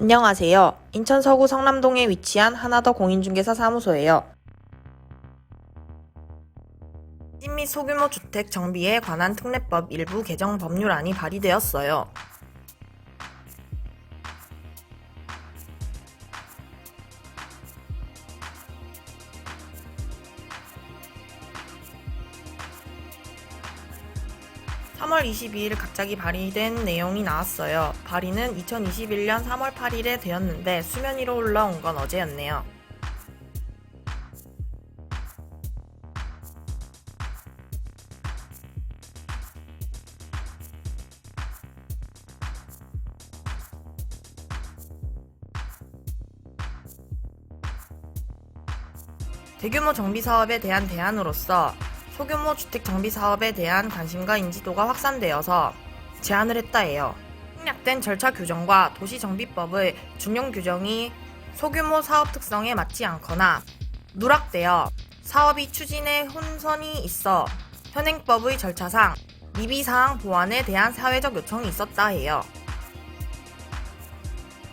안녕하세요. 인천 서구 성남동에 위치한 하나더 공인중개사 사무소예요. 찐 및 소규모 주택 정비에 관한 특례법 일부 개정 법률안이 발의되었어요. (3월 22일) 갑자기 발의된 내용이 나왔어요. 발의는 2021년 3월 8일에 되었는데 수면 위로 올라온 건 어제였네요. 대규모 정비 사업에 대한 대안으로서 소규모 주택 정비 사업에 대한 관심과 인지도가 확산되어서 제안을 했다 해요. 생략된 절차 규정과 도시정비법의 준용 규정이 소규모 사업 특성에 맞지 않거나 누락되어 사업이 추진에 혼선이 있어 현행법의 절차상 미비사항 보완에 대한 사회적 요청이 있었다 해요.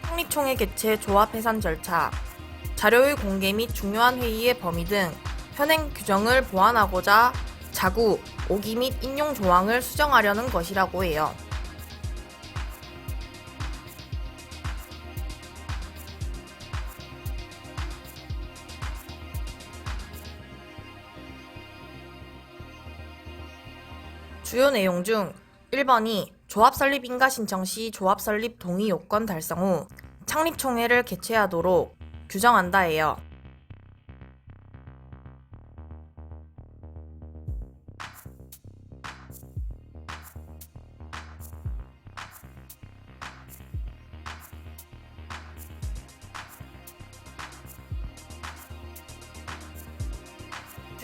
창립총회 개최 조합 해산 절차, 자료의 공개 및 중요한 회의의 범위 등 현행 규정을 보완하고자 자구, 오기 및 인용 조항을 수정하려는 것이라고 해요. 주요 내용 중 1번이 조합 설립 인가 신청 시 조합 설립 동의 요건 달성 후 창립총회를 개최하도록 규정한다 해요.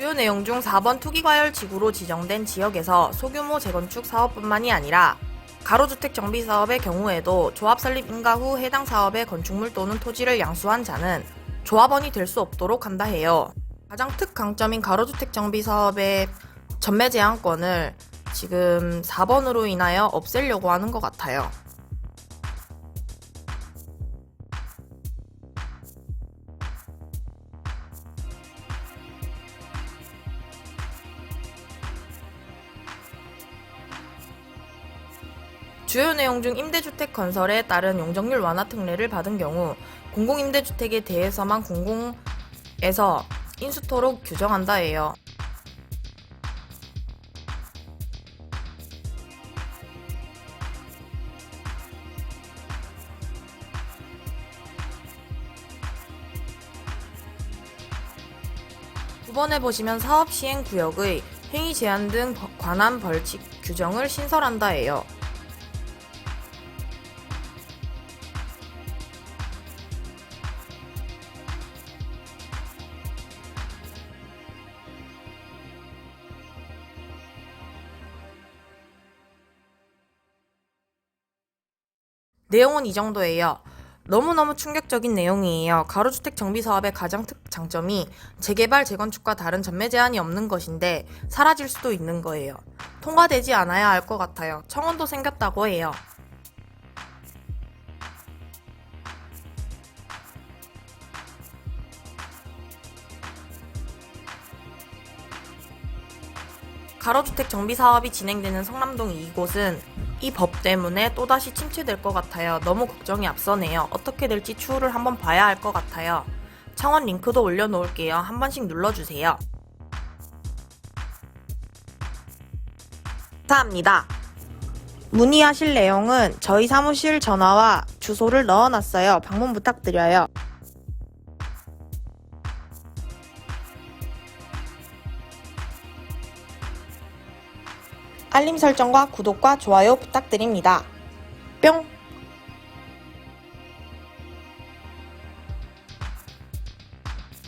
주요 내용 중 4번 투기과열 지구로 지정된 지역에서 소규모 재건축 사업뿐만이 아니라 가로주택 정비 사업의 경우에도 조합 설립 인가 후 해당 사업의 건축물 또는 토지를 양수한 자는 조합원이 될 수 없도록 한다 해요. 가장 특강점인 가로주택 정비 사업의 전매 제한권을 지금 4번으로 인하여 없애려고 하는 것 같아요. 주요 내용 중 임대주택 건설에 따른 용적률 완화 특례를 받은 경우 공공임대주택에 대해서만 공공에서 인수토록 규정한다 해요. 두 번에 보시면 사업 시행 구역의 행위 제한 등 버- 관한 벌칙 규정을 신설한다 해요. 내용은 이 정도예요. 너무너무 충격적인 내용이에요. 가로주택 정비 사업의 가장 특 장점이 재개발, 재건축과 다른 전매 제한이 없는 것인데 사라질 수도 있는 거예요. 통과되지 않아야 할 것 같아요. 청원도 생겼다고 해요. 가로주택 정비 사업이 진행되는 성남동 이곳은 이 법 때문에 또다시 침체될 것 같아요. 너무 걱정이 앞서네요. 어떻게 될지 추후를 한번 봐야 할 것 같아요. 창원 링크도 올려놓을게요. 한 번씩 눌러주세요. 감사합니다. 문의하실 내용은 저희 사무실 전화와 주소를 넣어놨어요. 방문 부탁드려요. 알림 설정과 구독과 좋아요 부탁드립니다. 뿅!